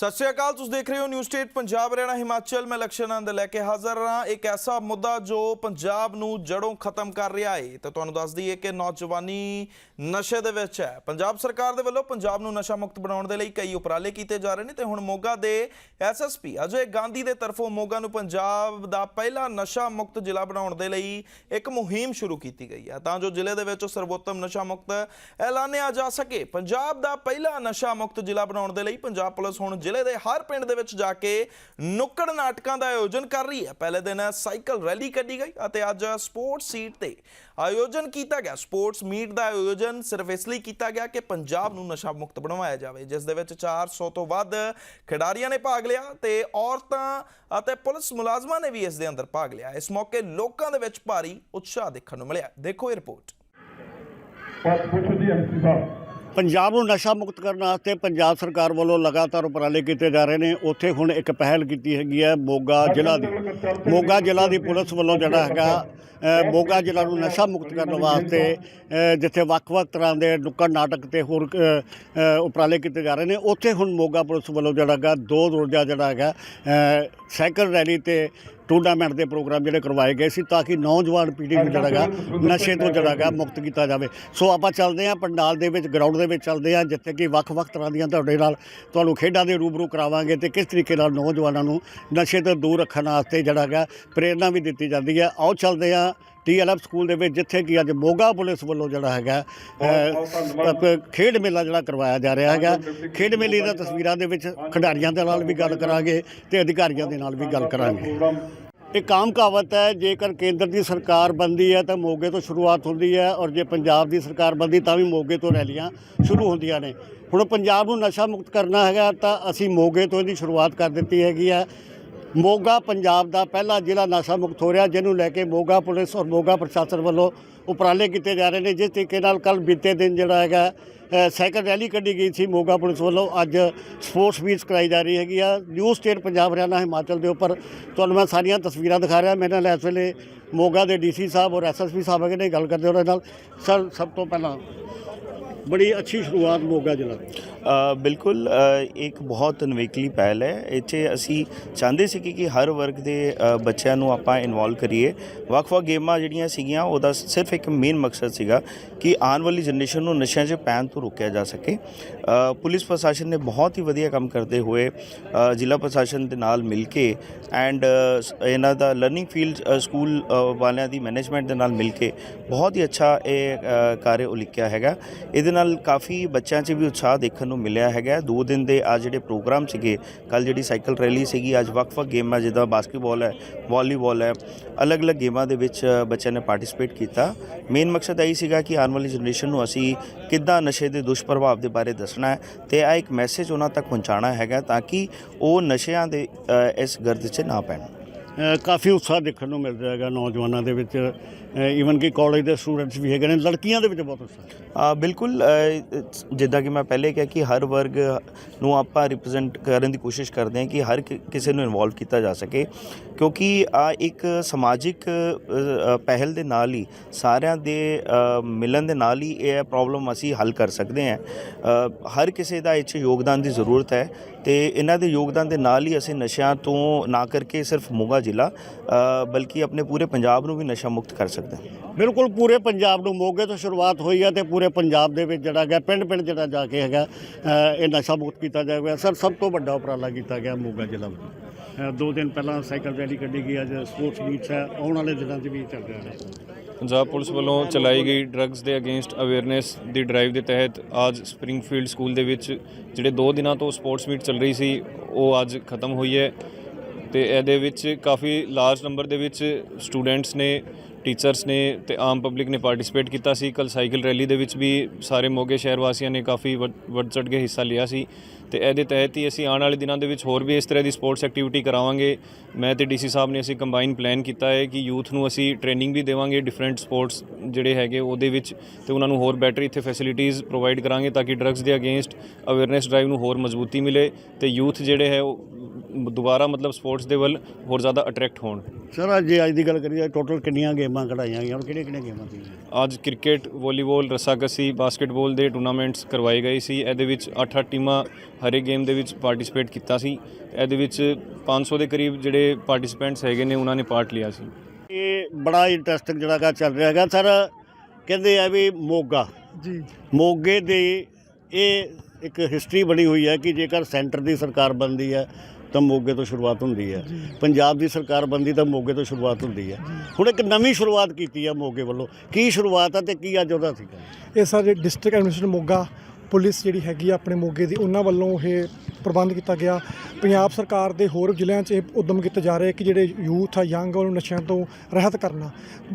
ਸਤਿ ਸ਼੍ਰੀ ਅਕਾਲ, ਤੁਸੀਂ ਦੇਖ ਰਹੇ ਹੋ ਨਿਊ ਸਟੇਟ ਪੰਜਾਬ, ਹਰਿਆਣਾ, ਹਿਮਾਚਲ। ਮੈਂ ਲਕਸ਼ਣ ਲੈ ਕੇ ਹਾਜ਼ਰ ਹਾਂ। ਇੱਕ ਐਸਾ ਮੁੱਦਾ ਜੋ ਪੰਜਾਬ ਨੂੰ ਜੜੋਂ ਖਤਮ ਕਰ ਰਿਹਾ ਹੈ ਤਾਂ ਤੁਹਾਨੂੰ ਦੱਸ ਦਈਏ ਕਿ ਨੌਜਵਾਨੀ ਨਸ਼ੇ ਦੇ ਵਿੱਚ ਹੈ। ਪੰਜਾਬ ਸਰਕਾਰ ਦੇ ਵੱਲੋਂ ਪੰਜਾਬ ਨੂੰ ਨਸ਼ਾ ਮੁਕਤ ਬਣਾਉਣ ਦੇ ਲਈ ਕਈ ਉਪਰਾਲੇ ਕੀਤੇ ਜਾ ਰਹੇ ਨੇ ਤੇ ਹੁਣ ਮੋਗਾ ਦੇ ਐਸਐਸਪੀ ਅਜੇ ਗਾਂਧੀ ਦੇ ਤਰਫੋਂ ਮੋਗਾ ਨੂੰ ਪੰਜਾਬ ਦਾ ਪਹਿਲਾ ਨਸ਼ਾ ਮੁਕਤ ਜ਼ਿਲ੍ਹਾ ਬਣਾਉਣ ਦੇ ਲਈ ਇੱਕ ਮੁਹਿੰਮ ਸ਼ੁਰੂ ਕੀਤੀ ਗਈ ਹੈ। ਤਾਂ ਜੋ ਜ਼ਿਲ੍ਹੇ ਦੇ ਵਿੱਚ ਸਰਵੋਤਮ ਨਸ਼ਾ ਮੁਕਤ ਐਲਾਨਿਆ ਜਾ ਸਕੇ। ਪੰਜਾਬ ਦਾ ਪਹਿਲਾ ਨਸ਼ਾ ਮੁਕਤ ਜ਼ਿਲ੍ਹਾ ਬਣਾਉਣ ਦੇ ਲਈ ਪੰਜਾਬ ਪੁਲਿਸ ਹੁਣ ਜ਼ਿਲ੍ਹੇ ਦੇ ਹਰ ਪਿੰਡ ਦੇ ਵਿੱਚ ਜਾ ਕੇ ਨੁੱਕੜ ਨਾਟਕਾਂ ਦਾ ਆਯੋਜਨ ਕਰ ਰਹੀ ਹੈ। ਪਹਿਲੇ ਦਿਨ ਸਾਈਕਲ ਰੈਲੀ ਕੱਢੀ ਗਈ ਅਤੇ ਅੱਜ ਸਪੋਰਟਸ ਸੀਟ ਤੇ ਆਯੋਜਨ ਕੀਤਾ ਗਿਆ। ਸਪੋਰਟਸ ਮੀਟ ਦਾ ਆਯੋਜਨ ਸਿਰਫ ਇਸ ਲਈ ਕੀਤਾ ਗਿਆ ਕਿ ਪੰਜਾਬ ਨੂੰ ਨਸ਼ਾ ਮੁਕਤ ਬਣਵਾਇਆ ਜਾਵੇ, ਜਿਸ ਦੇ ਵਿੱਚ 400 ਤੋਂ ਵੱਧ ਖਿਡਾਰੀਆਂ ਨੇ ਭਾਗ ਲਿਆ ਤੇ ਔਰਤਾਂ ਅਤੇ ਪੁਲਿਸ ਮੁਲਾਜ਼ਮਾਂ ਨੇ ਵੀ ਇਸ ਦੇ ਅੰਦਰ ਭਾਗ ਲਿਆ। ਇਸ ਮੌਕੇ ਲੋਕਾਂ ਦੇ ਵਿੱਚ ਭਾਰੀ ਉਤਸ਼ਾਹ ਦੇਖਣ ਨੂੰ ਮਿਲਿਆ। ਦੇਖੋ ਇਹ ਰਿਪੋਰਟ। ਬਸ ਪੁੱਛੋ ਜੀ ਐਮਸੀ ਸਾਹਿਬ ਪੰਜਾਬ ਨੂੰ ਨਸ਼ਾ ਮੁਕਤ ਕਰਨ ਵਾਸਤੇ ਪੰਜਾਬ ਸਰਕਾਰ ਵੱਲੋਂ ਲਗਾਤਾਰ ਉਪਰਾਲੇ ਕੀਤੇ ਜਾ ਰਹੇ ਨੇ। ਉੱਥੇ ਹੁਣ ਇੱਕ ਪਹਿਲ ਕੀਤੀ ਹੈਗੀ ਹੈ ਮੋਗਾ ਜ਼ਿਲ੍ਹਾ ਦੀ। ਮੋਗਾ ਜ਼ਿਲ੍ਹਾ ਦੀ ਪੁਲਿਸ ਵੱਲੋਂ ਜਿਹੜਾ ਹੈਗਾ ਮੋਗਾ ਜ਼ਿਲ੍ਹਾ ਨੂੰ ਨਸ਼ਾ ਮੁਕਤ ਕਰਨ ਵਾਸਤੇ ਜਿੱਥੇ ਵੱਖ-ਵੱਖ ਤਰ੍ਹਾਂ ਦੇ ਨੁੱਕੜ ਨਾਟਕ ਤੇ ਹੋਰ ਉਪਰਾਲੇ ਕੀਤੇ ਜਾ ਰਹੇ ਨੇ। ਉੱਥੇ ਹੁਣ ਮੋਗਾ ਪੁਲਿਸ ਵੱਲੋਂ ਜਿਹੜਾ ਹੈਗਾ, ਦੋ ਰੋਜ਼ਾ ਜਿਹੜਾ ਹੈਗਾ ਸਾਈਕਲ ਰੈਲੀ ਤੇ ਟੂਰਨਾਮੈਂਟ ਦੇ ਪ੍ਰੋਗਰਾਮ ਜਿਹੜੇ ਕਰਵਾਏ ਗਏ ਸੀ ਤਾਂ ਕਿ ਨੌਜਵਾਨ ਪੀੜ੍ਹੀ ਨੂੰ ਜਿਹੜਾ ਹੈਗਾ ਨਸ਼ੇ ਤੋਂ ਜਿਹੜਾ ਹੈਗਾ ਮੁਕਤ ਕੀਤਾ ਜਾਵੇ। ਸੋ ਆਪਾਂ ਚੱਲਦੇ ਹਾਂ ਪੰਡਾਲ ਦੇ ਵਿੱਚ ਗਰਾਊਂਡ ਦੇ ਵਿੱਚ ਚੱਲਦੇ ਹਾਂ ਜਿੱਥੇ ਕਿ ਵੱਖ-ਵੱਖ ਤਰ੍ਹਾਂ ਦੀਆਂ ਤੁਹਾਡੇ ਨਾਲ ਤੁਹਾਨੂੰ ਖੇਡਾਂ ਦੇ ਰੂਬਰੂ ਕਰਾਵਾਂਗੇ ਤੇ ਕਿਸ ਤਰੀਕੇ ਨਾਲ ਨੌਜਵਾਨਾਂ ਨੂੰ ਨਸ਼ੇ ਤੋਂ ਦੂਰ ਰੱਖਣ ਵਾਸਤੇ ਜਿਹੜਾ ਹੈਗਾ ਪ੍ਰੇਰਣਾ ਵੀ ਦਿੱਤੀ ਜਾਂਦੀ ਹੈ। ਆਓ ਚੱਲਦੇ ਹਾਂ ਟੀਐਲਐਫ ਸਕੂਲ ਦੇ ਵਿੱਚ ਜਿੱਥੇ ਕਿ ਅੱਜ ਮੋਗਾ ਪੁਲਿਸ ਵੱਲੋਂ ਜਿਹੜਾ ਹੈਗਾ ਖੇਡ ਮੇਲਾ ਜਿਹੜਾ ਕਰਵਾਇਆ ਜਾ ਰਿਹਾ ਹੈਗਾ। ਖੇਡ ਮੇਲੇ ਦੀਆਂ ਤਸਵੀਰਾਂ ਦੇ ਵਿੱਚ ਖਿਡਾਰੀਆਂ ਦੇ ਨਾਲ ਵੀ ਗੱਲ ਕਰਾਂਗੇ ਤੇ ਅਧਿਕਾਰੀਆਂ ਦੇ ਨਾਲ ਵੀ ਗੱਲ ਕਰਾਂਗੇ। ਇੱਕ ਆਮ ਕਹਾਵਤ ਹੈ ਜੇਕਰ ਕੇਂਦਰ ਦੀ ਸਰਕਾਰ ਬੰਦੀ ਹੈ ਤਾਂ ਮੋਗੇ ਤੋਂ ਸ਼ੁਰੂਆਤ ਹੁੰਦੀ ਹੈ ਔਰ ਜੇ ਪੰਜਾਬ ਦੀ ਸਰਕਾਰ ਬੰਦੀ ਤਾਂ ਵੀ ਮੋਗੇ ਤੋਂ ਰੈਲੀਆਂ ਸ਼ੁਰੂ ਹੁੰਦੀਆਂ ਨੇ। ਹੁਣ ਪੰਜਾਬ ਨੂੰ ਨਸ਼ਾ ਮੁਕਤ ਕਰਨਾ ਹੈਗਾ ਤਾਂ ਅਸੀਂ ਮੋਗੇ ਤੋਂ ਇਹਦੀ ਸ਼ੁਰੂਆਤ ਕਰ ਦਿੱਤੀ ਹੈਗੀ ਹੈ। ਮੋਗਾ, ਪੰਜਾਬ ਦਾ ਪਹਿਲਾ ਜ਼ਿਲ੍ਹਾ ਨਸ਼ਾ ਮੁਕਤ ਹੋ ਰਿਹਾ ਜਿਹਨੂੰ ਲੈ ਕੇ ਮੋਗਾ ਪੁਲਿਸ ਔਰ ਮੋਗਾ ਪ੍ਰਸ਼ਾਸਨ ਵੱਲੋਂ ਉਪਰਾਲੇ ਕੀਤੇ ਜਾ ਰਹੇ ਨੇ। ਜਿਸ ਤਰੀਕੇ ਨਾਲ ਕੱਲ ਬੀਤੇ ਦਿਨ ਜਿਹੜਾ ਹੈਗਾ ਸਾਈਕਲ ਰੈਲੀ ਕੱਢੀ ਗਈ ਸੀ ਮੋਗਾ ਪੁਲਿਸ ਵੱਲੋਂ। ਅੱਜ ਸਪੋਰਟਸ ਮੀਟਸ ਕਰਾਈ ਜਾ ਰਹੀ ਹੈਗੀ ਆ। ਨਿਊ ਸਟੇਟ ਪੰਜਾਬ, ਹਰਿਆਣਾ, ਹਿਮਾਚਲ ਦੇ ਉੱਪਰ ਤੁਹਾਨੂੰ ਮੈਂ ਸਾਰੀਆਂ ਤਸਵੀਰਾਂ ਦਿਖਾ ਰਿਹਾ। ਮੇਰੇ ਨਾਲ ਇਸ ਵੇਲੇ ਮੋਗਾ ਦੇ ਡੀਸੀ ਸਾਹਿਬ ਔਰ ਐਸਐਸਪੀ ਸਾਹਿਬ ਹੈਗੇ ਨੇ। ਗੱਲ ਕਰਦੇ ਉਹਨਾਂ ਨਾਲ। ਸਰ, ਸਭ ਤੋਂ ਪਹਿਲਾਂ ਬੜੀ ਅੱਛੀ ਸ਼ੁਰੂਆਤ ਮੋਗਾ ਜ਼ਿਲ੍ਹਾ ਦੀ। ਬਿਲਕੁਲ ਇੱਕ ਬਹੁਤ ਨਵੇਕਲੀ ਪਹਿਲ ਹੈ। ਇੱਥੇ ਅਸੀਂ ਚਾਹੁੰਦੇ ਸੀ ਕਿ ਹਰ ਵਰਗ ਦੇ ਬੱਚਿਆਂ ਨੂੰ ਆਪਾਂ ਇਨਵੋਲਵ ਕਰੀਏ। ਵੱਖ-ਵੱਖ ਗੇਮਾਂ ਜਿਹੜੀਆਂ ਸੀਗੀਆਂ ਉਹਦਾ ਸਿਰਫ ਇੱਕ ਮੇਨ ਮਕਸਦ ਸੀਗਾ ਕਿ ਆਉਣ ਵਾਲੀ ਜਨਰੇਸ਼ਨ ਨੂੰ ਨਸ਼ਿਆਂ 'ਚ ਪੈਣ ਤੋਂ ਰੋਕਿਆ ਜਾ ਸਕੇ। ਪੁਲਿਸ ਪ੍ਰਸ਼ਾਸਨ ਨੇ ਬਹੁਤ ਹੀ ਵਧੀਆ ਕੰਮ ਕਰਦੇ ਹੋਏ ਜ਼ਿਲ੍ਹਾ ਪ੍ਰਸ਼ਾਸਨ ਦੇ ਨਾਲ ਮਿਲ ਕੇ ਐਂਡ ਇਹਨਾਂ ਦਾ ਲਰਨਿੰਗ ਫੀਲਡ ਸਕੂਲ ਵਾਲਿਆਂ ਦੀ ਮੈਨੇਜਮੈਂਟ ਦੇ ਨਾਲ ਮਿਲ ਕੇ ਬਹੁਤ ਹੀ ਅੱਛਾ ਇਹ ਅ, ਕਾਰਜ ਉਲੀਕਿਆ ਹੈਗਾ। ਇਹਦੇ ਨਾਲ ਕਾਫੀ ਬੱਚਿਆਂ 'ਚ ਵੀ ਉਤਸ਼ਾਹ ਦੇਖਣ ਨੂੰ ਮਿਲਿਆ ਹੈਗਾ। ਦੋ ਦਿਨ ਦੇ ਆ ਜਿਹੜੇ ਪ੍ਰੋਗਰਾਮ ਸੀਗੇ ਕੱਲ ਜਿਹੜੀ ਸਾਈਕਲ ਰੈਲੀ ਸੀਗੀ, ਅੱਜ ਵੱਖ-ਵੱਖ ਗੇਮਾਂ ਜਿੱਦਾਂ ਬਾਸਕਟਬਾਲ ਹੈ, ਵਾਲੀਬਾਲ ਹੈ, ਅਲੱਗ-ਅਲੱਗ ਗੇਮਾਂ ਦੇ ਵਿੱਚ ਬੱਚਿਆਂ ਨੇ ਪਾਰਟਿਸਿਪੇਟ ਕੀਤਾ। ਮੇਨ ਮਕਸਦ ਇਹੀ ਸੀਗਾ ਕਿ ਆਉਣ ਵਾਲੀ ਜਨਰੇਸ਼ਨ ਨੂੰ ਅਸੀਂ ਕਿੱਦਾਂ ਨਸ਼ੇ ਦੇ ਦੁਸ਼ਪ੍ਰਭਾਵ ਦੇ ਬਾਰੇ ਦੱਸਣਾ ਹੈ ਤੇ ਆ ਇੱਕ ਮੈਸੇਜ ਉਹਨਾਂ ਤੱਕ ਪਹੁੰਚਾਉਣਾ ਹੈਗਾ ਤਾਂ ਕਿ ਉਹ ਨਸ਼ਿਆਂ ਦੇ ਇਸ ਗਰਦ 'ਚ ਨਾ ਪੈਣ। ਕਾਫੀ ਉਤਸ਼ਾਹ ਦੇਖਣ ਨੂੰ ਮਿਲ ਰਿਹਾ ਹੈਗਾ ਨੌਜਵਾਨਾਂ ਦੇ ਵਿੱਚ। ਈਵਨ ਕਿ ਕਾਲਜ ਦੇ ਸਟੂਡੈਂਟਸ ਵੀ ਹੈਗੇ ਨੇ, ਲੜਕੀਆਂ ਦੇ ਵਿੱਚ ਬਹੁਤ ਉਤਸ਼ਾਹ ਆ, ਬਿਲਕੁਲ ਜਿੱਦਾਂ ਕਿ ਮੈਂ ਪਹਿਲੇ ਕਿਹਾ ਕਿ ਹਰ ਵਰਗ ਨੂੰ ਆਪਾਂ ਰਿਪਰੈਜ਼ੈਂਟ ਕਰਨ ਦੀ ਕੋਸ਼ਿਸ਼ ਕਰਦੇ ਹਾਂ ਕਿ ਹਰ ਕਿਸੇ ਨੂੰ ਇਨਵੋਲਵ ਕੀਤਾ ਜਾ ਸਕੇ। ਕਿਉਂਕਿ ਆ ਇੱਕ ਸਮਾਜਿਕ ਪਹਿਲ ਦੇ ਨਾਲ ਹੀ, ਸਾਰਿਆਂ ਦੇ ਮਿਲਣ ਦੇ ਨਾਲ ਹੀ ਇਹ ਪ੍ਰੋਬਲਮ ਅਸੀਂ ਹੱਲ ਕਰ ਸਕਦੇ ਹਾਂ। ਹਰ ਕਿਸੇ ਦਾ ਇਹ 'ਚ ਯੋਗਦਾਨ ਦੀ ਜ਼ਰੂਰਤ ਹੈ। ਤੇ ਇਹਨਾਂ ਦੇ ਯੋਗਦਾਨ ਦੇ ਨਾਲ ਹੀ ਅਸੀਂ ਨਸ਼ਿਆਂ ਤੋਂ ਨਾ ਕਰਕੇ ਸਿਰਫ ਮੋਗਾ ਜ਼ਿਲ੍ਹਾ ਬਲਕਿ ਆਪਣੇ ਪੂਰੇ ਪੰਜਾਬ ਨੂੰ ਵੀ ਨਸ਼ਾ ਮੁਕਤ ਕਰ ਸਕਦੇ ਹਾਂ। ਬਿਲਕੁਲ, ਪੂਰੇ ਪੰਜਾਬ ਨੂੰ ਮੋਗੇ ਤੋਂ ਸ਼ੁਰੂਆਤ ਹੋਈ ਹੈ ਤੇ ਪੂਰੇ ਪੰਜਾਬ ਦੇ ਵਿੱਚ ਜਿਹੜਾ ਹੈਗਾ ਪਿੰਡ ਪਿੰਡ ਜਿਹੜਾ ਜਾ ਕੇ ਹੈਗਾ ਇਹ ਨਸ਼ਾ ਮੁਕਤ ਕੀਤਾ ਜਾਵੇਗਾ। ਸਰ, ਸਭ ਤੋਂ ਵੱਡਾ ਉਪਰਾਲਾ ਕੀਤਾ ਗਿਆ ਮੋਗਾ ਜ਼ਿਲ੍ਹਾ ਵਿੱਚ ਦੋ ਦਿਨ ਪਹਿਲਾਂ ਸਾਈਕਲ ਰੈਲੀ ਕੱਢੀ ਗਈ, ਅੱਜ ਸਪੋਰਟਸ ਮੀਟਸ ਹੈ, ਆਉਣ ਵਾਲੇ ਦਿਨਾਂ 'ਚ ਵੀ ਚੱਲ ਰਿਹਾ ਹੈ। ਪੰਜਾਬ ਪੁਲਿਸ ਵੱਲੋਂ ਚਲਾਈ ਗਈ ਡਰੱਗਸ ਦੇ ਅਗੇਂਸਟ ਅਵੇਅਰਨੈਸ ਦੀ ਡਰਾਈਵ ਦੇ ਤਹਿਤ ਅੱਜ ਸਪ੍ਰਿੰਗਫੀਲਡ ਸਕੂਲ ਦੇ ਵਿੱਚ ਜਿਹੜੇ 2 ਦਿਨਾਂ ਤੋਂ ਸਪੋਰਟਸ ਮੀਟ ਚੱਲ ਰਹੀ ਸੀ, ਉਹ ਅੱਜ ਖਤਮ ਹੋਈ ਹੈ ਤੇ ਇਹਦੇ ਵਿੱਚ ਕਾਫੀ ਲਾਰਜ ਨੰਬਰ ਦੇ ਵਿੱਚ ਸਟੂਡੈਂਟਸ ਨੇ ਟੀਚਰਸ ਨੇ ਤੇ ਆਮ ਪਬਲਿਕ ਨੇ ਪਾਰਟਿਸਿਪੇਟ ਕੀਤਾ ਸੀ। ਕੱਲ ਸਾਈਕਲ ਰੈਲੀ ਦੇ ਵਿੱਚ ਵੀ ਸਾਰੇ ਮੋਗੇ ਸ਼ਹਿਰ ਵਾਸੀਆਂ ਨੇ ਕਾਫੀ ਵੱਧ ਵੱਧ ਚੜ੍ਹ ਕੇ ਹਿੱਸਾ ਲਿਆ ਸੀ। ਤੇ ਇਹਦੇ ਤਹਿਤ ਹੀ ਅਸੀਂ ਆਉਣ ਵਾਲੇ ਦਿਨਾਂ ਦੇ ਵਿੱਚ ਹੋਰ ਵੀ ਇਸ ਤਰ੍ਹਾਂ ਦੀ ਸਪੋਰਟਸ ਐਕਟੀਵਿਟੀ ਕਰਾਵਾਂਗੇ। ਮੈਂ ਤੇ ਡੀਸੀ ਸਾਹਿਬ ਨੇ ਅਸੀਂ ਕੰਬਾਈਨ ਪਲਾਨ ਕੀਤਾ ਹੈ ਕਿ ਯੂਥ ਨੂੰ ਅਸੀਂ ਟ੍ਰੇਨਿੰਗ ਵੀ ਦੇਵਾਂਗੇ ਡਿਫਰੈਂਟ ਸਪੋਰਟਸ ਜਿਹੜੇ ਹੈਗੇ ਉਹਦੇ ਵਿੱਚ ਤੇ ਉਹਨਾਂ ਨੂੰ ਹੋਰ ਬੈਟਰ ਇੱਥੇ ਫੈਸਿਲਿਟੀਆਂ ਪ੍ਰੋਵਾਈਡ ਕਰਾਂਗੇ ਤਾਂ ਕਿ ਡਰੱਗਸ ਦੇ ਅਗੇਂਸਟ ਅਵੇਅਰਨੈਸ ਡਰਾਈਵ ਨੂੰ ਹੋਰ ਮਜ਼ਬੂਤੀ ਮਿਲੇ ਤੇ ਯੂਥ ਜਿਹੜੇ ਹੈ ਉਹ ਦੁਬਾਰਾ ਮਤਲਬ ਸਪੋਰਟਸ ਦੇ ਵੱਲ ਹੋਰ ਜ਼ਿਆਦਾ ਅਟਰੈਕਟ ਹੋਣ। ਸਰ ਅੱਜ ਅੱਜ ਦੀ ਗੱਲ ਕਰੀਏ ਟੋਟਲ ਕਿੰਨੀਆਂ ਗੇਮਾਂ ਕਢਾਈਆਂ ਗਈਆਂ ਕਿਹੜੀਆਂ ਕਿਹੜੀਆਂ ਗੇਮਾਂ ਸੀ ਅੱਜ ਕ੍ਰਿਕਟ ਵਾਲੀਬਾਲ ਰੱਸਾਕੱਸੀ ਬਾਸਕਟਬਾਲ ਦੇ ਟੂਰਨਾਮੈਂਟਸ ਕਰਵਾਏ ਗਏ ਸੀ। ਇਹਦੇ ਵਿੱਚ 8-8 ਟੀਮਾਂ ਹਰੇ ਗੇਮ ਦੇ ਵਿੱਚ ਪਾਰਟਿਸਿਪੇਟ ਕੀਤਾ ਸੀ। ਇਹਦੇ ਵਿੱਚ 500 ਦੇ ਕਰੀਬ ਜਿਹੜੇ ਪਾਰਟਿਸਿਪੈਂਟਸ ਹੈਗੇ ਨੇ ਉਹਨਾਂ ਨੇ ਪਾਰਟ ਲਿਆ ਸੀ। ਇਹ ਬੜਾ ਇੰਟਰਸਟਿੰਗ ਜਿਹੜਾ ਹੈਗਾ ਚੱਲ ਰਿਹਾ ਹੈਗਾ। ਸਰ ਕਹਿੰਦੇ ਆ ਵੀ ਮੋਗਾ। ਜੀ। ਮੋਗੇ ਦੇ ਇਹ ਇੱਕ ਹਿਸਟਰੀ ਬਣੀ ਹੋਈ ਹੈ ਕਿ ਜੇਕਰ ਸੈਂਟਰ ਦੀ ਸਰਕਾਰ ਬਣਦੀ ਹੈ ਤਾਂ ਮੋਗੇ ਤੋਂ ਸ਼ੁਰੂਆਤ ਹੁੰਦੀ ਹੈ। ਪੰਜਾਬ ਦੀ ਸਰਕਾਰ ਬਣਦੀ ਤਾਂ ਮੋਗੇ ਤੋਂ ਸ਼ੁਰੂਆਤ ਹੁੰਦੀ ਹੈ। ਹੁਣ ਇੱਕ ਨਵੀਂ ਸ਼ੁਰੂਆਤ ਕੀਤੀ ਹੈ ਮੋਗੇ ਵੱਲੋਂ। ਕੀ ਸ਼ੁਰੂਆਤ ਹੈ ਤੇ ਕੀ ਅੱਜ ਉਹਦਾ ਸੀਗਾ? ਇਹ ਸਾਰੇ ਡਿਸਟ੍ਰਿਕਟ ਐਡਮਿਨਿਸਟ੍ਰੇਸ਼ਨ ਮੋਗਾ ਪੁਲਿਸ ਜਿਹੜੀ ਹੈਗੀ ਆ ਆਪਣੇ ਮੋਗੇ ਦੀ ਉਹਨਾਂ ਵੱਲੋਂ ਇਹ ਪ੍ਰਬੰਧ ਕੀਤਾ ਗਿਆ। ਪੰਜਾਬ ਸਰਕਾਰ ਦੇ ਹੋਰ ਜ਼ਿਲ੍ਹਿਆਂ 'ਚ ਇਹ ਉਦਮ ਕੀਤੇ ਜਾ ਰਹੇ ਕਿ ਜਿਹੜੇ ਯੂਥ ਆ, ਯੰਗ ਉਹਨੂੰ ਨਸ਼ਿਆਂ ਤੋਂ ਰਹਿਤ ਕਰਨਾ।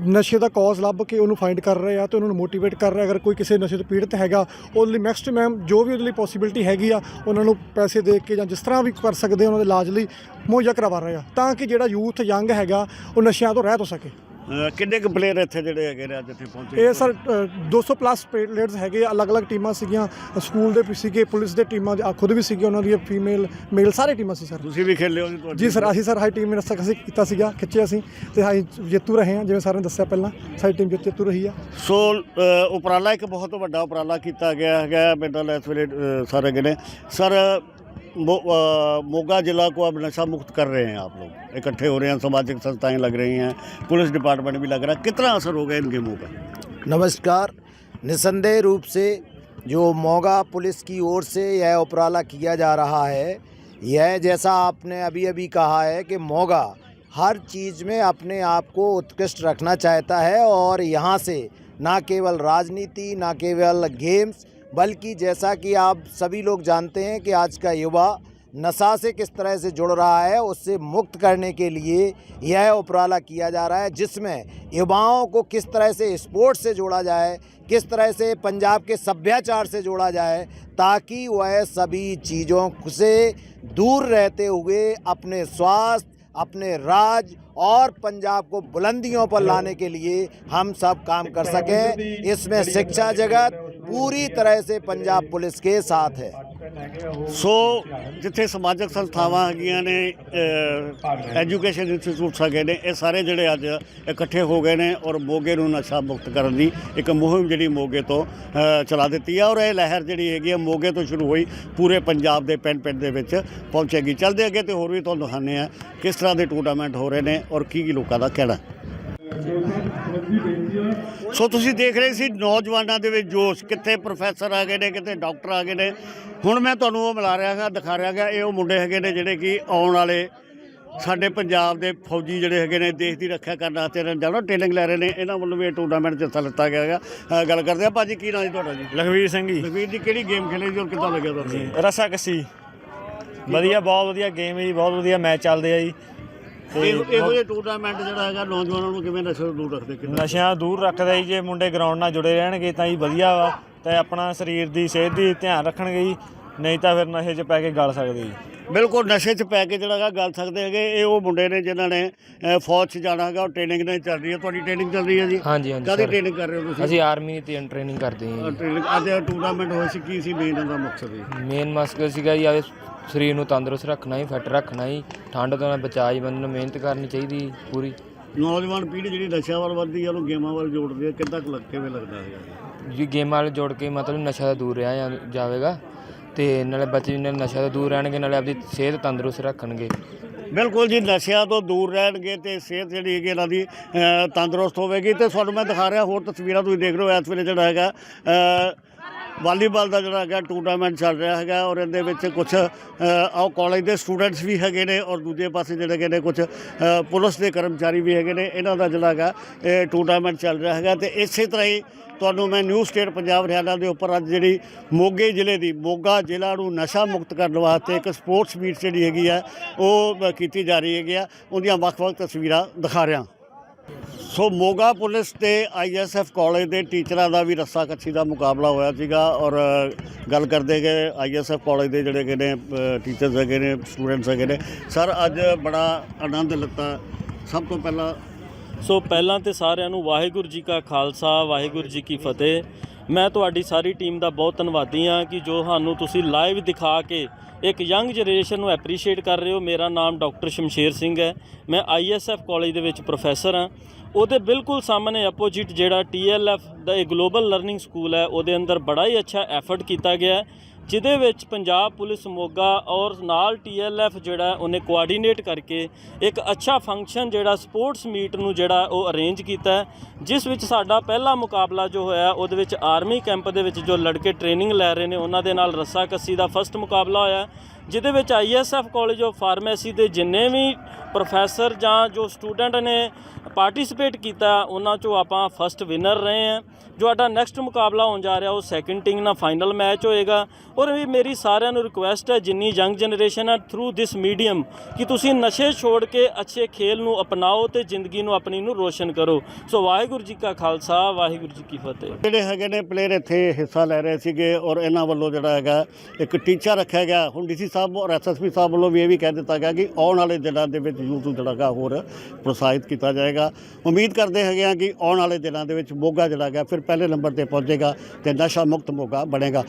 ਨਸ਼ੇ ਦਾ ਕਾਜ਼ ਲੱਭ ਕੇ ਉਹਨੂੰ ਫਾਈਂਡ ਕਰ ਰਹੇ ਆ ਤੇ ਉਹਨਾਂ ਨੂੰ ਮੋਟੀਵੇਟ ਕਰ ਰਹੇ ਅਗਰ ਕੋਈ ਕਿਸੇ ਨਸ਼ੇ ਤੋਂ ਪੀੜਤ ਹੈਗਾ, ਉਹਦੇ ਲਈ ਮੈਮ ਜੋ ਵੀ ਉਹਦੇ ਲਈ ਪੋਸੀਬਿਲਿਟੀ ਹੈਗੀ ਆ, ਉਹਨਾਂ ਨੂੰ ਪੈਸੇ ਦੇ ਕੇ ਜਾਂ ਜਿਸ ਤਰ੍ਹਾਂ ਵੀ ਕਰ ਸਕਦੇ ਉਹਨਾਂ ਦੇ ਇਲਾਜ ਲਈ ਮੁਹੱਈਆ ਕਰਵਾ ਰਹੇ ਆ। ਤਾਂ ਕਿ ਜਿਹੜਾ ਯੂਥ ਯੰਗ ਹੈਗਾ, ਉਹ ਨਸ਼ਿਆਂ ਤੋਂ ਰਹਿਤ ਹੋ ਸਕੇ। ਅਹ ਕਿੰਨੇ ਕੁ ਪਲੇਅਰ ਇੱਥੇ ਜਿਹੜੇ ਹੈਗੇ ਨੇ ਅੱਜ ਇੱਥੇ ਪਹੁੰਚੇ? ਇਹ ਸਰ ਅ, 200 ਪਲੱਸ ਪਲੇਅਰਸ ਹੈਗੇ ਆ, ਅਲੱਗ-ਅਲੱਗ ਟੀਮਾਂ ਸੀਗੀਆਂ ਸਕੂਲ ਦੇ ਵੀ ਸੀਗੇ ਪੁਲਿਸ ਦੇ ਟੀਮਾਂ ਆ, ਖੁਦ ਵੀ ਸੀਗੇ ਉਹਨਾਂ ਦੀਆਂ ਫੀਮੇਲ ਮੇਲ ਸਾਰੇ ਟੀਮਾਂ ਸੀ ਸਰ। ਤੁਸੀਂ ਵੀ ਖੇਲੇ ਹੋ ਜੀ ਤੁਹਾਡੀ ਜੀ ਸਰ ਅਸੀਂ ਸਰ ਹਾਈ ਟੀਮ ਨੇ ਰਸਤਾ ਅਸੀਂ ਕੀਤਾ ਸੀਗਾ ਖਿੱਚਿਆ ਅਸੀਂ ਤੇ ਹਾਈ ਜੇਤੂ ਰਹੇ ਹਾਂ ਜਿਵੇਂ ਸਾਰਿਆਂ ਨੇ ਦੱਸਿਆ ਪਹਿਲਾਂ ਸਾਡੀ ਟੀਮ ਜੇਤੂ ਰਹੀ ਆ। ਸੋ ਅ, ਉਪਰਾਲਾ ਇੱਕ ਬਹੁਤ ਵੱਡਾ ਉਪਰਾਲਾ ਕੀਤਾ ਗਿਆ ਹੈਗਾ ਮੇਰੇ ਨਾਲ ਇਸ ਵੇਲੇ ਅ, ਸਾਰੇ ਗਏ ਨੇ। ਸਰ अ, मोगा जिला को अब नशा मुक्त कर रहे हैं आप लोग। इकट्ठे हो रहे हैं सामाजिक संस्थाएँ लग रही हैं पुलिस डिपार्टमेंट भी लग रहा है। कितना असर होगा इन गेमों का नमस्कार। निसंदेह रूप से जो मोगा पुलिस की ओर से यह उपराला किया जा रहा है यह जैसा आपने अभी अभी कहा है कि मोगा हर चीज़ में अपने आप को उत्कृष्ट रखना चाहता है और यहाँ से ना केवल राजनीति ना केवल गेम्स बल्कि जैसा कि आप सभी लोग जानते हैं कि आज का युवा नशा से किस तरह से जुड़ रहा है, उससे मुक्त करने के लिए यह उपराला किया जा रहा है, जिसमें युवाओं को किस तरह से स्पोर्ट्स से जोड़ा जाए, किस तरह से पंजाब के सभ्याचार से जोड़ा जाए, ताकि वह सभी चीज़ों से दूर रहते हुए अपने स्वास्थ्य, अपने राज और पंजाब को बुलंदियों पर लाने के लिए हम सब काम कर सकें इसमें शिक्षा जगत पूरी तरह से पंजाब पुलिस के साथ है ਸੋ ਜਿੱਥੇ ਸਮਾਜਿਕ ਸੰਸਥਾਵਾਂ ਹੈਗੀਆਂ ਨੇ ਐਜੂਕੇਸ਼ਨ ਇੰਸਟੀਚਿਊਟਸ ਹੈਗੇ ਨੇ, ਇਹ ਸਾਰੇ ਜਿਹੜੇ ਅੱਜ ਇਕੱਠੇ ਹੋ ਗਏ ਨੇ ਔਰ ਮੋਗੇ ਨੂੰ ਨਸ਼ਾ ਮੁਕਤ ਕਰਨ ਦੀ ਇੱਕ ਮੁਹਿੰਮ ਜਿਹੜੀ ਮੋਗੇ ਤੋਂ ਚਲਾ ਦਿੱਤੀ ਹੈ ਔਰ ਇਹ ਲਹਿਰ ਜਿਹੜੀ ਹੈਗੀ ਹੈ ਮੋਗੇ ਤੋਂ ਸ਼ੁਰੂ ਹੋਈ, ਪੂਰੇ ਪੰਜਾਬ ਦੇ ਪਿੰਡ ਪਿੰਡ ਦੇ ਵਿੱਚ ਪਹੁੰਚੇਗੀ। ਚੱਲਦੇ ਅੱਗੇ ਤੇ ਹੋਰ ਵੀ ਤੁਹਾਨੂੰ ਦਿਖਾਉਂਦੇ ਆ ਕਿਸ ਤਰ੍ਹਾਂ ਦੇ ਟੂਰਨਾਮੈਂਟ ਹੋ ਰਹੇ ਨੇ ਔਰ ਕੀ ਕੀ ਲੋਕਾਂ ਦਾ ਕਹਿਣਾ। ਸੋ ਤੁਸੀਂ ਦੇਖ ਰਹੇ ਸੀ ਨੌਜਵਾਨਾਂ ਦੇ ਵਿੱਚ ਜੋਸ਼ ਕਿੱਥੇ ਪ੍ਰੋਫੈਸਰ ਆ ਗਏ ਨੇ ਕਿਤੇ ਡਾਕਟਰ ਆ ਗਏ ਨੇ। ਹੁਣ ਮੈਂ ਤੁਹਾਨੂੰ ਉਹ ਮਿਲਾ ਰਿਹਾ ਹਾਂ ਦਿਖਾ ਰਿਹਾ ਹਾਂ ਇਹ ਉਹ ਮੁੰਡੇ ਹੈਗੇ ਨੇ ਜਿਹੜੇ ਕਿ ਆਉਣ ਵਾਲੇ ਸਾਡੇ ਪੰਜਾਬ ਦੇ ਫੌਜੀ ਜਿਹੜੇ ਹੈਗੇ ਨੇ ਦੇਸ਼ ਦੀ ਰੱਖਿਆ ਕਰਨ ਵਾਸਤੇ ਇਹਨਾਂ ਜਾਣੋ ਟ੍ਰੇਨਿੰਗ ਲੈ ਰਹੇ ਨੇ। ਇਹਨਾਂ ਵੱਲੋਂ ਵੀ ਇਹ ਟੂਰਨਾਮੈਂਟ 'ਚ ਹਿੱਸਾ ਲਿੱਤਾ ਗਿਆ ਹੈਗਾ। ਗੱਲ ਕਰਦੇ ਆ ਭਾਜੀ ਕੀ ਨਾਂ ਜੀ ਤੁਹਾਡਾ ਜੀ? ਲਖਵੀਰ ਸਿੰਘ ਜੀ। ਲਖਵੀਰ ਜੀ ਕਿਹੜੀ ਗੇਮ ਖੇਲੇ ਜੀ ਔਰ ਕਿੱਦਾਂ ਲੱਗਿਆ ਤੁਹਾਨੂੰ? ਰਸਾ ਕੱਸੀ। ਵਧੀਆ ਬਹੁਤ ਵਧੀਆ ਗੇਮ ਹੈ ਜੀ ਬਹੁਤ ਵਧੀਆ ਮੈਚ ਚੱਲਦੇ ਆ ਜੀ। ਇਹੋ ਇਹੋ ਜਿਹੇ ਟੂਰਨਾਮੈਂਟ ਜਿਹੜਾ ਹੈਗਾ ਨੌਜਵਾਨਾਂ ਨੂੰ ਕਿਵੇਂ ਨਸ਼ੇ ਤੋਂ ਦੂਰ ਰੱਖਦੇ ਕਿੰਨਾ ਨਸ਼ਿਆਂ ਤੋਂ ਦੂਰ ਰੱਖਦਾ ਜੀ ਜੇ ਮੁੰਡੇ ਗਰਾਊਂਡ ਨਾਲ ਜੁੜੇ ਰਹਿਣਗੇ ਤਾਂ ਜੀ ਵਧੀਆ ਵਾ ਤੇ ਆਪਣਾ ਸਰੀਰ ਦੀ ਸਿਹਤ ਦੀ ਧਿਆਨ ਰੱਖਣਗੇ ਜੀ ਨਹੀਂ ਤਾਂ ਫਿਰ ਨਸ਼ੇ 'ਚ ਪੈ ਕੇ ਗਲ ਸਕਦੇ ਜੀ। ਬਿਲਕੁਲ ਨਸ਼ੇ 'ਚ ਪੈ ਕੇ ਜਿਹੜਾ ਹੈਗਾ ਗੱਲ ਸਕਦੇ ਹੈਗੇ ਇਹ ਉਹ ਮੁੰਡੇ ਨੇ ਜਿਨ੍ਹਾਂ ਨੇ ਅ, ਫੌਜ 'ਚ ਜਾਣਾ ਹੈਗਾ ਉਹ ਟ੍ਰੇਨਿੰਗ ਨਹੀਂ ਚੱਲ ਰਹੀ ਹੈ। ਤੁਹਾਡੀ ਟ੍ਰੇਨਿੰਗ ਚੱਲ ਰਹੀ ਹੈ ਜੀ? ਹਾਂਜੀ ਹਾਂਜੀ ਕਾਦੀ ਸਰ ਟ੍ਰੇਨਿੰਗ ਕਰ ਰਹੇ ਹੋ ਤੁਸੀਂ? ਅਸੀਂ ਆਰਮੀ ਦੀ ਟ੍ਰੇਨਿੰਗ ਕਰਦੇ ਹਾਂ ਟ੍ਰੇਨਿੰਗ ਅੱਜ ਟੂਰਨਾਮੈਂਟ ਹੋਇਆ ਸੀ ਕੀ ਸੀ ਮੇਨ ਦਾ ਮਕਸਦ ਜੀ? ਮੇਨ ਮਸਕ ਸੀਗਾ ਜੀ ਆਵੇ ਸਰੀਰ ਨੂੰ ਤੰਦਰੁਸਤ ਰੱਖਣਾ ਹੀ ਫਿੱਟ ਰੱਖਣਾ ਹੀ ਠੰਡ ਤੋਂ ਨਾ ਬਚਾਅ ਹੀ ਬੰਦੇ ਨੂੰ ਮਿਹਨਤ ਕਰਨੀ ਚਾਹੀਦੀ ਪੂਰੀ। ਨੌਜਵਾਨ ਪੀੜ੍ਹੀ ਜਿਹੜੀ ਨਸ਼ਿਆਂ ਵੱਲ ਵੱਧਦੀ ਹੈ ਉਹਨੂੰ ਗੇਮਾਂ ਵੱਲ ਜੋੜਦੀ ਹੈ ਕਿੱਦਾਂ ਕੁ ਲੱਗ ਕਿਵੇਂ ਲੱਗਦਾ ਹੈਗਾ ਜੀ ਗੇਮਾਂ ਨਾਲ ਜੋੜ ਕੇ ਮਤਲਬ ਨਸ਼ਾ ਤੋਂ ਦੂਰ ਰਿਹਾ ਜਾ- ਜਾਵੇਗਾ। ਤੇ ਨਾਲੇ ਬੱਚੇ ਨੇ ਨਸ਼ਾ ਤੋਂ ਦੂਰ ਰਹਿਣਗੇ ਨਾਲੇ ਆਪਦੀ ਸਿਹਤ ਤੰਦਰੁਸਤ ਰੱਖਣਗੇ। ਬਿਲਕੁਲ ਜੀ ਨਸ਼ਿਆਂ ਤੋਂ ਦੂਰ ਰਹਿਣਗੇ ਤੇ ਸਿਹਤ ਜਿਹੜੀ ਹੈਗੀ ਇਹਨਾਂ ਦੀ ਅ, ਤੰਦਰੁਸਤ ਹੋਵੇਗੀ। ਤੇ ਤੁਹਾਨੂੰ ਮੈਂ ਦਿਖਾ ਰਿਹਾ ਹੋਰ ਤਸਵੀਰਾਂ ਤੁਸੀਂ ਦੇਖ ਰਹੇ ਹੋ ਇਸ ਵੇਲੇ ਜਿਹੜਾ ਹੈਗਾ ਅ, ਵਾਲੀਬਾਲ ਦਾ ਜਿਹੜਾ ਹੈਗਾ ਟੂਰਨਾਮੈਂਟ ਚੱਲ ਰਿਹਾ ਹੈਗਾ ਔਰ ਇਹਦੇ ਵਿੱਚ ਕੁਝ ਆਓ ਕਾਲਜ ਦੇ ਸਟੂਡੈਂਟਸ ਵੀ ਹੈਗੇ ਨੇ ਔਰ ਦੂਜੇ ਪਾਸੇ ਜਿਹੜੇ ਹੈਗੇ ਨੇ ਕੁਝ ਪੁਲਿਸ ਦੇ ਕਰਮਚਾਰੀ ਵੀ ਹੈਗੇ ਨੇ, ਇਹਨਾਂ ਦਾ ਜਿਹੜਾ ਹੈਗਾ, ਇਹ ਟੂਰਨਾਮੈਂਟ ਚੱਲ ਰਿਹਾ ਹੈਗਾ ਤੇ ਇਸੇ ਤਰ੍ਹਾਂ ਹੀ ਤੁਹਾਨੂੰ ਮੈਂ ਨਿਊ ਸਟੇਟ ਪੰਜਾਬ ਹਰਿਆਣਾ ਦੇ ਉੱਪਰ ਅੱਜ ਜਿਹੜੀ ਮੋਗੇ ਜ਼ਿਲ੍ਹੇ ਦੀ, ਮੋਗਾ ਜ਼ਿਲ੍ਹਾ ਨੂੰ ਨਸ਼ਾ ਮੁਕਤ ਕਰਨ ਵਾਸਤੇ ਇੱਕ ਸਪੋਰਟਸ ਮੀਟ ਜਿਹੜੀ ਹੈਗੀ ਆ, ਉਹ ਕੀਤੀ ਜਾ ਰਹੀ ਹੈਗੀ ਆ, ਉਹਦੀਆਂ ਵੱਖ-ਵੱਖ ਤਸਵੀਰਾਂ ਦਿਖਾ ਰਿਹਾ। ਸੋ ਮੋਗਾ ਪੁਲਿਸ ਤੇ ਆਈਐਸਐਫ ਕਾਲਜ ਦੇ ਟੀਚਰਾਂ ਦਾ ਵੀ ਰੱਸਾ ਕੱਛੀ ਦਾ ਮੁਕਾਬਲਾ ਹੋਇਆ ਸੀਗਾ ਔਰ ਗੱਲ ਕਰਦੇ ਕਿ ਆਈਐਸਐਫ ਕਾਲਜ ਦੇ ਜਿਹੜੇ ਹੈਗੇ ਨੇ ਟੀਚਰਸ ਹੈਗੇ ਨੇ ਸਟੂਡੈਂਟਸ ਹੈਗੇ ਨੇ। ਸਰ, ਅੱਜ ਬੜਾ ਆਨੰਦ ਲਿੱਤਾ। ਸਭ ਤੋਂ ਪਹਿਲਾਂ ਸੋ ਪਹਿਲਾਂ ਤੇ ਸਾਰਿਆਂ ਨੂੰ ਵਾਹਿਗੁਰੂ ਜੀ ਕਾ ਖਾਲਸਾ, ਵਾਹਿਗੁਰੂ ਜੀ ਕੀ ਫਤਿਹ। ਮੈਂ ਤੁਹਾਡੀ ਸਾਰੀ ਟੀਮ ਦਾ ਬਹੁਤ ਧੰਨਵਾਦੀ ਹਾਂ ਕਿ ਜੋ ਸਾਨੂੰ ਤੁਸੀਂ ਲਾਈਵ ਦਿਖਾ ਕੇ ਇੱਕ ਯੰਗ ਜਨਰੇਸ਼ਨ ਨੂੰ ਐਪਰੀਸ਼ੀਏਟ ਕਰ ਰਹੇ ਹੋ। ਮੇਰਾ ਨਾਮ ਡਾਕਟਰ ਸ਼ਮਸ਼ੇਰ ਸਿੰਘ ਹੈ। ਮੈਂ ਆਈਐਸਐਫ ਕਾਲਜ ਦੇ ਵਿੱਚ ਪ੍ਰੋਫੈਸਰ ਹਾਂ। ਉਹਦੇ ਬਿਲਕੁਲ ਸਾਹਮਣੇ ਅਪੋਜੀਟ ਜਿਹੜਾ ਟੀਐਲਐਫ ਦਾ ਇਹ ਗਲੋਬਲ ਲਰਨਿੰਗ ਸਕੂਲ ਹੈ, ਉਹਦੇ ਅੰਦਰ ਬੜਾ ਹੀ ਅੱਛਾ ਐਫਰਟ ਕੀਤਾ ਗਿਆ ਹੈ। ਜਿਹਦੇ ਵਿੱਚ ਪੰਜਾਬ ਪੁਲਿਸ ਮੋਗਾ ਔਰ ਨਾਲ ਟੀਐਲਐਫ ਜਿਹੜਾ ਉਹਨੇ ਕੋਆਰਡੀਨੇਟ ਕਰਕੇ ਇੱਕ ਅੱਛਾ ਫੰਕਸ਼ਨ ਜਿਹੜਾ ਸਪੋਰਟਸ ਮੀਟ ਨੂੰ ਜਿਹੜਾ ਉਹ ਅਰੇਂਜ ਕੀਤਾ ਜਿਸ ਵਿੱਚ ਸਾਡਾ ਪਹਿਲਾ ਮੁਕਾਬਲਾ ਜੋ ਹੋਇਆ ਉਹਦੇ ਵਿੱਚ ਆਰਮੀ ਕੈਂਪ ਦੇ ਵਿੱਚ ਜੋ ਲੜਕੇ ਟ੍ਰੇਨਿੰਗ ਲੈ ਰਹੇ ਨੇ, ਉਹਨਾਂ ਦੇ ਨਾਲ ਰੱਸਾ ਕੱਸੀ ਦਾ ਫਸਟ ਮੁਕਾਬਲਾ ਹੋਇਆ, ਜਿਹਦੇ ਵਿੱਚ ਆਈਐਸਐਫ ਕਾਲਜ ਆਫ ਫਾਰਮੇਸੀ ਦੇ ਜਿੰਨੇ ਵੀ ਪ੍ਰੋਫੈਸਰ ਜਾਂ ਜੋ ਸਟੂਡੈਂਟ ਨੇ ਪਾਰਟਿਸਿਪੇਟ ਕੀਤਾ, ਉਹਨਾਂ ਚੋਂ ਆਪਾਂ ਫਸਟ ਵਿਨਰ ਰਹੇ ਹਾਂ। ਜੋ ਸਾਡਾ ਨੈਕਸਟ ਮੁਕਾਬਲਾ ਹੋਣ ਜਾ ਰਿਹਾ, ਉਹ ਸੈਕਿੰਡ ਟੀਮ ਨਾਲ ਫਾਈਨਲ ਮੈਚ ਹੋਏਗਾ। ਔਰ ਵੀ ਮੇਰੀ ਸਾਰਿਆਂ ਨੂੰ ਰਿਕੁਐਸਟ ਹੈ, ਜਿੰਨੀ ਯੰਗ ਜਨਰੇਸ਼ਨ ਹੈ ਥਰੂ ਦਿਸ ਮੀਡੀਅਮ ਕਿ ਤੁਸੀਂ ਨਸ਼ੇ ਛੋੜ ਕੇ ਅੱਛੇ ਖੇਲ ਨੂੰ ਅਪਣਾਓ ਤੇ ਜ਼ਿੰਦਗੀ ਨੂੰ ਆਪਣੀ ਨੂੰ ਰੋਸ਼ਨ ਕਰੋ। ਸੋ ਵਾਹਿਗੁਰੂ ਜੀ ਕਾ ਖਾਲਸਾ, ਵਾਹਿਗੁਰੂ ਜੀ ਕੀ ਫਤਿਹ। ਜਿਹੜੇ ਹੈਗੇ ਨੇ ਪਲੇਅਰ ਇੱਥੇ ਹਿੱਸਾ ਲੈ ਰਹੇ ਸੀਗੇ ਔਰ ਇਹਨਾਂ ਵੱਲੋਂ ਜਿਹੜਾ ਹੈਗਾ, ਇੱਕ ਟੀਚਰ ਰੱਖਿਆ ਗਿਆ। ਹੁਣ ਡੀਸੀ ਸਾਹਿਬ ਔਰ ਐਸਐਸਪੀ ਸਾਹਿਬ ਵੱਲੋਂ ਵੀ ਇਹ ਵੀ ਕਹਿ ਦਿੱਤਾ ਗਿਆ ਕਿ ਆਉਣ ਵਾਲੇ ਦਿਨਾਂ ਦੇ ਵਿੱਚ ਨੂੰ ਜਿਹੜਾ ਹੈਗਾ ਹੋਰ ਪ੍ਰੋਤਸਾਹਿਤ ਕੀਤਾ ਜਾਏਗਾ। ਉਮੀਦ ਕਰਦੇ ਹੈਗੇ ਆ ਕਿ ਆਉਣ ਵਾਲੇ ਦਿਨਾਂ ਦੇ ਵਿੱਚ ਮੋਗਾ ਜਿਹੜਾ ਹੈਗਾ, ਫਿਰ ਪਹਿਲੇ ਨੰਬਰ ਤੇ ਪਹੁੰਚੇਗਾ ਤੇ ਨਸ਼ਾ ਮੁਕਤ ਮੋਗਾ ਬਣੇਗਾ।